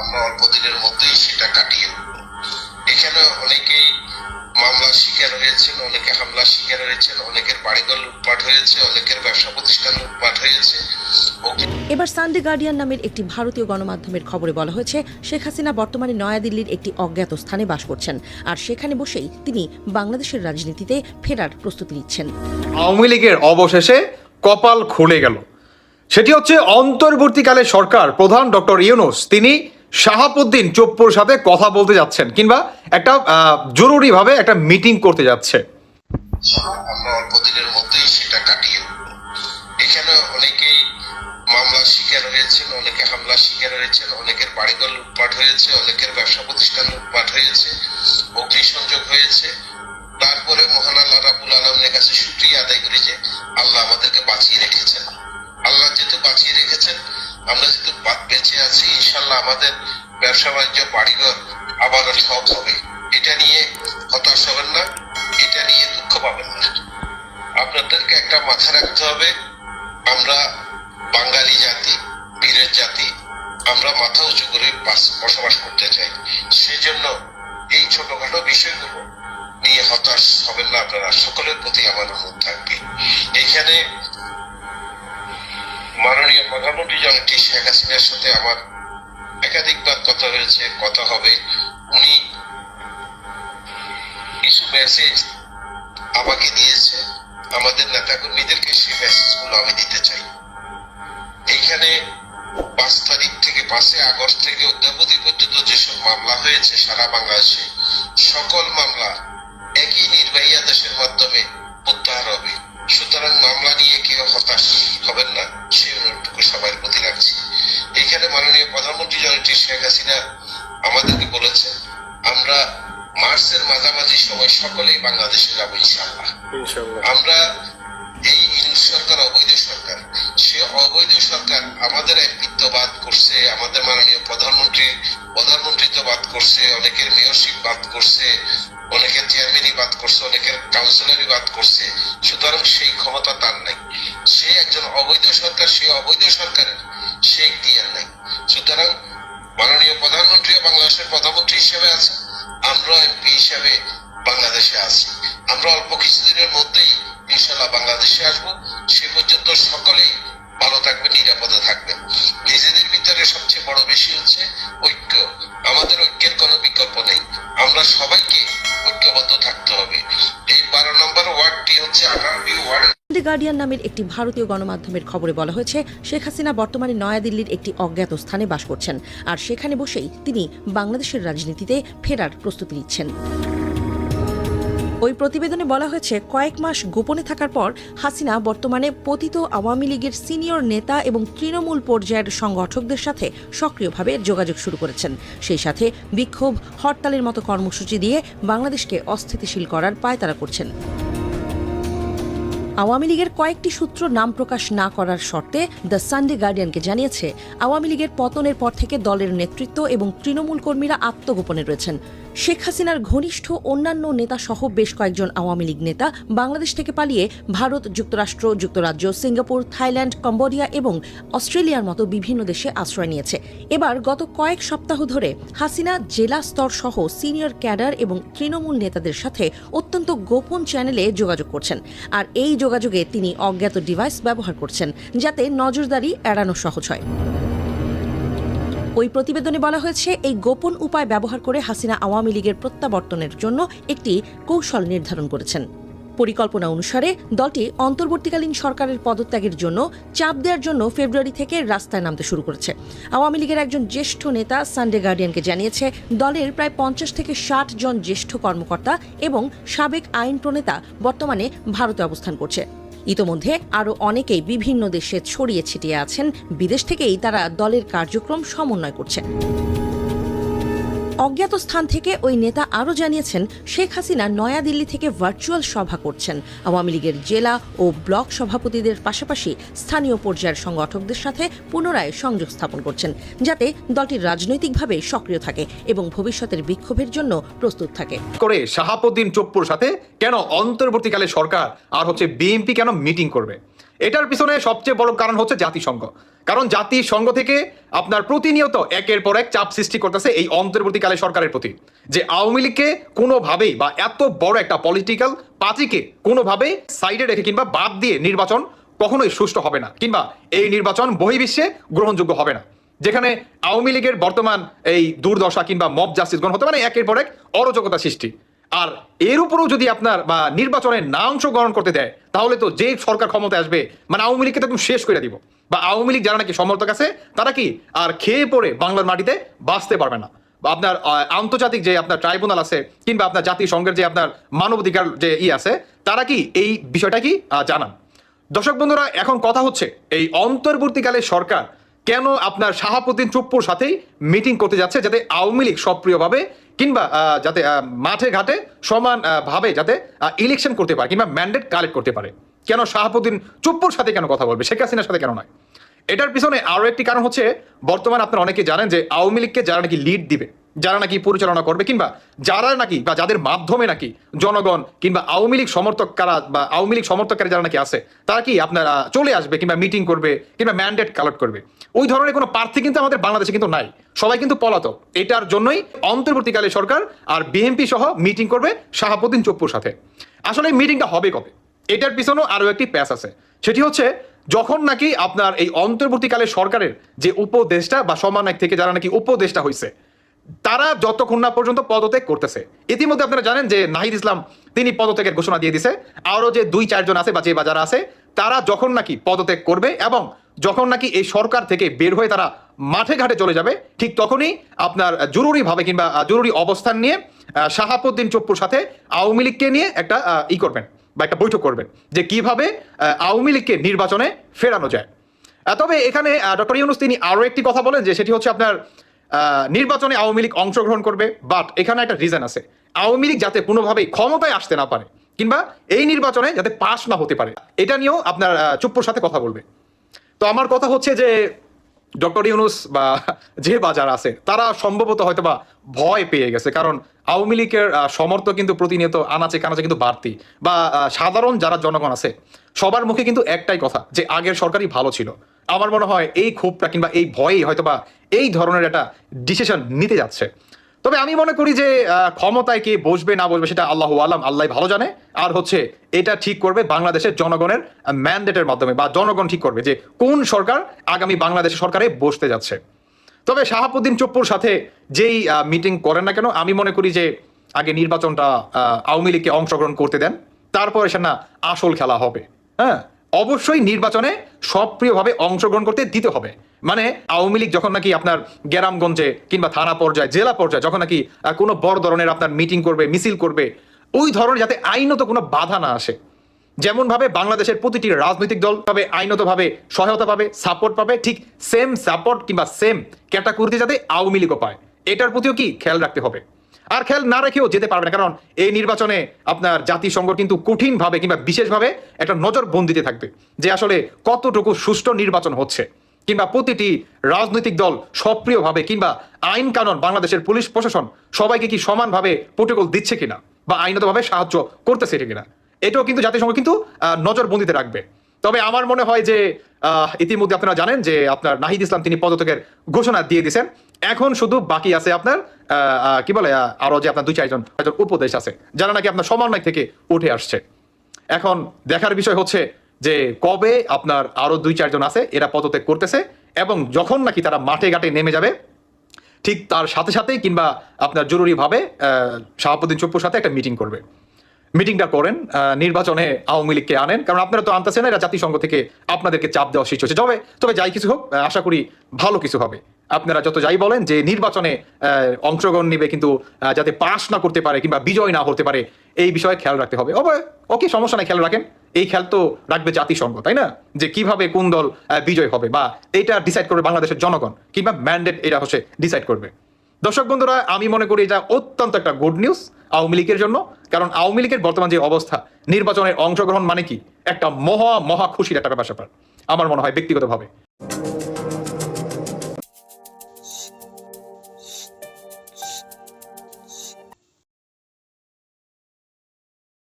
আমরা অল্প দিনের মধ্যেই সেটা কাটিয়ে উঠবো। এখানে অনেকেই মামলার শিকার হয়েছেন অনেকে হামলার শিকার হয়েছেন অনেকের বাড়িঘর লুটপাট হয়েছে অনেকের ব্যবসা প্রতিষ্ঠান লুটপাট হয়েছে। এবার সানডে গার্ডিয়ান নামের একটি ভারতীয় গণমাধ্যমের খবরে বলা হয়েছে শেখ হাসিনা বর্তমানে নয়াদিল্লির একটি অজ্ঞাত স্থানে বাস করছেন। আর সেখানে বসেই তিনি বাংলাদেশের রাজনীতিতে ফেরার প্রস্তুতি নিচ্ছেন। আওয়ামী লীগের অবশেষে কপাল খুলে গেল। সেটি হচ্ছে অন্তর্বর্তীকালে সরকার প্রধান ডক্টর ইউনুস। তিনি শাহাবুদ্দিন চোপ্পুর সাথে কথা বলতে যাচ্ছেন কিংবা একটা জরুরিভাবে একটা মিটিং করতে যাচ্ছে। হয়েছে হয়েছে তারপরে মহান আলমের কাছে শুক্রিয়া আদায় করি যে আল্লাহ আমাদেরকে বাঁচিয়ে রেখেছেন। যেহেতু বাঁচিয়ে রেখেছেন। আমরা যেহেতু বেঁচে আছি। ইনশাল্লাহ আমাদের ব্যবসা বাণিজ্য বাড়িঘর আবারও সব হবে। এটা নিয়ে হতাশ হবেন না। এটা নিয়ে দুঃখ পাবেন না। আপনাদেরকে একটা মাথা রাখতে হবে। আমরা বাঙালি জাতি, বীরের জাতি। আমরা মাথা উঁচু করে বাস- বসবাস করতে চাই। সেজন্য এই ছোটখাটো বিষয়গুলো নিয়ে হতাশ হবেন না আপনারা। সকলের প্রতি আমার অনুরোধ থাকবে। এখানে মাননীয় প্রধানমন্ত্রী জনটি শেখ হাসিনার সাথে আমার একাধিকবার কথা হয়েছে, কথা হবে। উনি কিছু মেসেজ আমাকে দিয়েছে। আমাদের নেতাকর্মীদেরকে সেই মেসেজগুলো আমি দিতে চাই। এইখানে পাঁচ তারিখ থেকে, পাঁচই আগস্ট থেকে অদ্যাবধি পর্যন্ত যেসব মামলা হয়েছে সারা বাংলাদেশে, সকল মামলা শেখ আমাদেরকে বলেছে আমরা মার্চের মাঝামাঝি সময় সকলেই বাংলাদেশে যাব ইনশাআল্লাহ। আমরা এই সরকার অবৈধ সরকার সে অবৈধ সরকার আমাদের এমপিত্ব বাদ করছে আমাদের মাননীয় প্রধানমন্ত্রী প্রধানমন্ত্রিত্ব বাদ করছে অনেকের মেয়রশিপ বাদ করছে অনেকের চেয়ারম্যানই বাদ করছে অনেকের কাউন্সিলরই বাদ করছে সুতরাং সেই ক্ষমতা তার নাই। সে একজন অবৈধ সরকার সেই অবৈধ সরকারের মাননীয় প্রধানমন্ত্রী বাংলাদেশের প্রধানমন্ত্রী হিসেবে আছে আমরা এমপি হিসেবে বাংলাদেশে আছি। আমরা অল্প কিছুদিনের মধ্যেই ইনশাল্লাহ বাংলাদেশে আসব। সে পর্যন্ত সকলেই ভালো থাকবে নিরাপদে থাকবে নিজেদের ভিতরে সবচেয়ে বড় বেশি হচ্ছে ঐক্য। গার্ডিয়ান নামের একটি ভারতীয় গণমাধ্যমের খবরে বলা হয়েছে, শেখ হাসিনা বর্তমানে নয়াদিল্লির একটি অজ্ঞাত স্থানে বাস করছেন। আর সেখানে বসেই তিনি বাংলাদেশের রাজনীতিতে ফেরার প্রস্তুতি নিচ্ছেন। ওই প্রতিবেদনে বলা হয়েছে, কয়েক মাস গোপনে থাকার পর হাসিনা বর্তমানে পতিত আওয়ামী লীগের সিনিয়র নেতা এবং তৃণমূল পর্যায়ের সংগঠকদের সাথে সক্রিয়ভাবে যোগাযোগ শুরু করেছেন। সেই সাথে বিক্ষোভ, হরতালের মতো কর্মসূচি দিয়ে বাংলাদেশকে অস্থিতিশীল করার পায়তারা করছেন। আওয়ামী লীগের কয়েকটি সূত্র নাম প্রকাশ না করার শর্তে দ্য সানডে গার্ডিয়ানকে জানিয়েছে, আওয়ামী লীগের পতনের পর থেকে দলের নেতৃত্ব এবং তৃণমূল কর্মীরা আত্মগোপনে রয়েছেন। শেখ হাসিনার ঘনিষ্ঠ অন্যান্য নেতা সহ বেশ কয়েকজন আওয়ামী লীগ নেতা বাংলাদেশ থেকে পালিয়ে ভারত, যুক্তরাষ্ট্র, যুক্তরাজ্য, সিঙ্গাপুর, থাইল্যান্ড, কম্বোডিয়া এবং অস্ট্রেলিয়ার মতো বিভিন্ন দেশে আশ্রয় নিয়েছে। এবার গত কয়েক সপ্তাহ ধরে হাসিনা জেলা স্তর সহ সিনিয়র ক্যাডার এবং তৃণমূল নেতাদের সাথে অত্যন্ত গোপন চ্যানেলে যোগাযোগ করছেন। আর এই যোগাযোগে তিনি অজ্ঞাত ডিভাইস ব্যবহার করছেন যাতে নজরদারি এড়ানো সহজ হয়। ওই প্রতিবেদনে বলা হয়েছে, এই গোপন উপায় ব্যবহার করে হাসিনা আওয়ামী লীগের প্রত্যাবর্তনের জন্য একটি কৌশল নির্ধারণ করেছেন। পরিকল্পনা অনুসারে, দলটি অন্তর্বর্তীকালীন সরকারের পদত্যাগের জন্য চাপ দেওয়ার জন্য ফেব্রুয়ারি থেকে রাস্তায় নামতে শুরু করেছে। আওয়ামী লীগের একজন জ্যেষ্ঠ নেতা সানডে গার্ডিয়ানকে জানিয়েছে, দলের প্রায় পঞ্চাশ থেকে ষাট জন জ্যেষ্ঠ কর্মকর্তা এবং সাবেক আইন প্রণেতা বর্তমানে ভারতে অবস্থান করছে। ইতোমধ্যে আরও অনেকেই বিভিন্ন দেশে ছড়িয়ে ছিটিয়ে আছেন। বিদেশ থেকেই তারা দলের কার্যক্রম সমন্বয় করছেন। অজ্ঞাত স্থান থেকে ওই নেতা আরও জানিয়েছেন, শেখ হাসিনা নয়াদিল্লি থেকে ভার্চুয়াল সভা করছেন। আওয়ামী লীগের জেলা ও ব্লক সভাপতিদের পাশাপাশি স্থানীয় পর্যায়ের সংগঠকদের সাথে পুনরায় সংযোগ স্থাপন করছেন, যাতে দলটি রাজনৈতিকভাবে সক্রিয় থাকে এবং ভবিষ্যতের বিক্ষোভের জন্য প্রস্তুত থাকে। করে শাহাবুদ্দিন চোপ্পুর সাথে কেন অন্তর্বর্তীকালে সরকার আর হচ্ছে বিএনপি কেন মিটিং করবে? এটার পিছনে সবচেয়ে বড় কারণ হচ্ছে জাতিসংঘ। কারণ জাতিসংঘ থেকে আপনার প্রতিনিয়ত একের পর এক চাপ সৃষ্টি করতেছে এই অন্তর্বর্তীকালে সরকারের প্রতি। যে আওয়ামী লীগকে কোনোভাবেই বা এত বড় একটা পলিটিক্যাল পার্টিকে কোনোভাবেই সাইডে রেখে কিংবা বাদ দিয়ে নির্বাচন কখনোই সুষ্ঠু হবে না, কিংবা এই নির্বাচন বহির্বিশ্বে গ্রহণযোগ্য হবে না। যেখানে আওয়ামী লীগের বর্তমান এই দুর্দশা কিংবা মব জাস্টিস গ্রহণ হতে মানে একের পর এক অরাজকতা সৃষ্টি। আর এর উপরেও যদি আপনার বা নির্বাচনে না অংশগ্রহণ করতে দেয় তাহলে তো যে সরকার ক্ষমতা আসবে মানে আওয়ামী লীগকে তো একদম শেষ করে দিব। বা আওয়ামী লীগ যারা নাকি সমর্থক আছে, তারা কি আর খেয়ে পড়ে বাংলার মাটিতে বাঁচতে পারবে না? আপনার আন্তর্জাতিক যে আপনার ট্রাইব্যুনাল আছে, কিংবা আপনার জাতিসংঘের যে আপনার মানবাধিকার যে ই আছে, তারা কি এই বিষয়টা কি জানান? দর্শক বন্ধুরা, এখন কথা হচ্ছে এই অন্তর্বর্তীকালে সরকার কেন আপনার শাহাবুদ্দিন চুপ্পুর সাথেই মিটিং করতে যাচ্ছে যাতে আওয়ামী লীগ সক্রিয়ভাবে কিংবা যাতে মাঠে ঘাটে সমান ভাবে যাতে ইলেকশন করতে পারে কিংবা ম্যান্ডেট কালেক্ট করতে পারে? কেন শাহাবুদ্দিন চুপ্পুর সাথে কেন কথা বলবে? শেখ হাসিনার সাথে কেন নয়? এটার পিছনে আরও একটি কারণ হচ্ছে, বর্তমানে আপনারা অনেকে জানেন যে আওয়ামী লীগকে যারা নাকি লিড দিবে যারা নাকি পরিচালনা করবে কিংবা যারা নাকি বা যাদের মাধ্যমে নাকি জনগণ কিংবা আওয়ামী লীগ সমর্থক কারা বা আওয়ামী লীগ সমর্থককারী যারা নাকি আছে, তারা কি আপনার চলে আসবে কিংবা মিটিং করবে কিংবা ম্যান্ডেট কালেক্ট করবে? ওই ধরনের কোনো প্রার্থী কিন্তু আমাদের বাংলাদেশে কিন্তু নাই। সবাই কিন্তু পলাতক। এটার জন্যই অন্তর্বর্তীকালে সরকার আর বিএনপি সহ মিটিং করবে শাহাবুদ্দিন চপ্পুর সাথে। আসলে মিটিংটা হবে কবে? এটার পিছনেও আরও একটি প্যাস আছে। সেটি হচ্ছে যখন নাকি আপনার এই অন্তর্বর্তীকালে সরকারের যে উপদেষ্টা বা সমানায়ক থেকে যারা নাকি উপদেষ্টা হয়েছে তারা যতক্ষণ না পর্যন্ত পদত্যাগ করতেছে। ইতিমধ্যে আপনারা জানেন যে নাহিদ ইসলাম তিনি পদত্যাগের ঘোষণা দিয়ে দিছে। আরও যে দুই চারজন আছে বা যে বাজার আছে, তারা যখন নাকি পদত্যাগ করবে এবং যখন নাকি এই সরকার থেকে বের হয়ে তারা মাঠে ঘাটে চলে যাবে, ঠিক তখনই আপনার জরুরিভাবে কিংবা জরুরি অবস্থান নিয়ে শাহাবুদ্দিন চপ্পুর সাথে আওয়ামী লীগকে নিয়ে একটা ই করবেন বা একটা বৈঠক করবেন যে কীভাবে আওয়ামী লীগকে নির্বাচনে ফেরানো যায়। তবে এখানে ডক্টর ইউনুস তিনি আরও একটি কথা বলেন যে সেটি হচ্ছে আপনার নির্বাচনে আওয়ামী লীগ অংশগ্রহণ করবে বাট এখানে একটা রিজন আছে। আওয়ামী লীগ যাতে কোনোভাবেই ক্ষমতায় আসতে না পারে কিংবা এই নির্বাচনে যাতে পাশ না হতে পারে এটা নিয়েও আপনার চুপ্পুর সাথে কথা বলবে। তো আমার কথা হচ্ছে যে ডক্টর ইউনুস বা যে বাজার আছে তারা সম্ভবত হয়তো বা ভয় পেয়ে গেছে কারণ আওয়ামী লীগের আহ, সমর্থক কিন্তু প্রতিনিয়ত আনাচে কানাচে কিন্তু বাড়তি বা সাধারণ যারা জনগণ আছে সবার মুখে কিন্তু একটাই কথা যে আগের সরকারই ভালো ছিল। আমার মনে হয় এই ক্ষোভটা কিংবা এই ভয়েই হয়তো বা এই ধরনের একটা ডিসিশন নিতে যাচ্ছে। তবে আমি মনে করি যে ক্ষমতায় কে বসবে না বসবে সেটা আল্লাহ আলাম আল্লাহ ভালো জানে। আর হচ্ছে এটা ঠিক করবে বাংলাদেশের জনগণের ম্যান্ডেটের মাধ্যমে বা জনগণ ঠিক করবে যে কোন সরকার আগামী বাংলাদেশের সরকারে বসতে যাচ্ছে। তবে শাহাবুদ্দিন চপ্পুর সাথে যেই মিটিং করেন না কেন, আমি মনে করি যে আগে নির্বাচনটা আওয়ামী লীগকে অংশগ্রহণ করতে দেন, তারপরে সে না আসল খেলা হবে। হ্যাঁ? অবশ্যই নির্বাচনে সক্রিয়ভাবে অংশগ্রহণ করতে দিতে হবে। মানে আওয়ামী লীগ যখন নাকি আপনার গ্রামগঞ্জে কিংবা থানা পর্যায়ে, জেলা পর্যায়ে যখন নাকি কোনো বড় ধরনের আপনার মিটিং করবে, মিছিল করবে, ওই ধরনের যাতে আইনত কোনো বাধা না আসে। যেমন ভাবে বাংলাদেশের প্রতিটি রাজনৈতিক দল পাবে আইনতভাবে সহায়তা পাবে সাপোর্ট পাবে, ঠিক সেম সাপোর্ট কিংবা সেম ক্যাটাগরিতে যাতে আওয়ামী লীগও পায়। এটার প্রতিও কি খেয়াল রাখতে হবে? আর খেয়াল না রেখেও যেতে পারবে না কারণ এই নির্বাচনে আপনার জাতিসংঘ কিন্তু কঠিনভাবে কিংবা বিশেষভাবে একটা নজর বন্দিতে থাকবে যে আসলে কতটুকু সুষ্ঠু নির্বাচন হচ্ছে। কিংবা প্রতিটি রাজনৈতিক দল সক্রিয়ভাবে কিংবা আইন কানুন বাংলাদেশের পুলিশ প্রশাসন সবাইকে কি সমানভাবে প্রোটোকল দিচ্ছে কিনা বা আইনতভাবে সাহায্য করতেছে কিনা এটাও কিন্তু জাতিসংঘ কিন্তু আহ, নজরবন্দিতে রাখবে। তবে আমার মনে হয় যে ইতিমধ্যে আপনারা জানেন যে আপনার নাহিদ ইসলাম তিনি পদত্যাগের ঘোষণা দিয়ে দিয়েছেন। এখন শুধু বাকি আছে আপনার কি বলে আরও যে আপনার দুই, চারজন উপদেশ আছে, যারা নাকি আপনার সমন্বয় থেকে উঠে আসছে। এখন দেখার বিষয় হচ্ছে যে কবে আপনার আরও দুই, চারজন আছে, এরা পদত্যাগ করতেছে, এবং যখন নাকি তারা মাঠে ঘাটে নেমে যাবে, ঠিক তার সাথে সাথেই কিংবা আপনার জরুরিভাবে শাহাবুদ্দিন চপ্পুর সাথে একটা মিটিং করবে। মিটিংটা করেন নির্বাচনে আওয়ামী লীগকে আনেন, কারণ আপনারা তো আনতেছেন, এরা জাতিসংঘ থেকে আপনাদেরকে চাপ দেওয়া সৃষ্টি হচ্ছে তবে তবে যাই কিছু হোক আশা করি ভালো কিছু হবে। আপনারা যত যাই বলেন যে নির্বাচনে অংশগ্রহণ নিবে কিন্তু যাতে পাশ না করতে পারে কিংবা বিজয় না হতে পারে, এই বিষয়ে খেয়াল রাখতে হবে। ওকে, সমস্যা নাই, খেয়াল রাখেন। এই খেয়াল তো রাখবে জাতিসংঘ, তাই না? যে কীভাবে কোন দল বিজয় হবে বা এটা ডিসাইড করবে বাংলাদেশের জনগণ কিংবা ম্যান্ডেট এটা হচ্ছে ডিসাইড করবে। দর্শক বন্ধুরা, আমি মনে করি এটা অত্যন্ত একটা গুড নিউজ আওয়ামী লীগের জন্য, কারণ আওয়ামী লীগের বর্তমান যে অবস্থা, নির্বাচনের অংশগ্রহণ মানে কি? একটা মহা মহা খুশির একটা ব্যাপার আমার মনে হয় ব্যক্তিগতভাবে।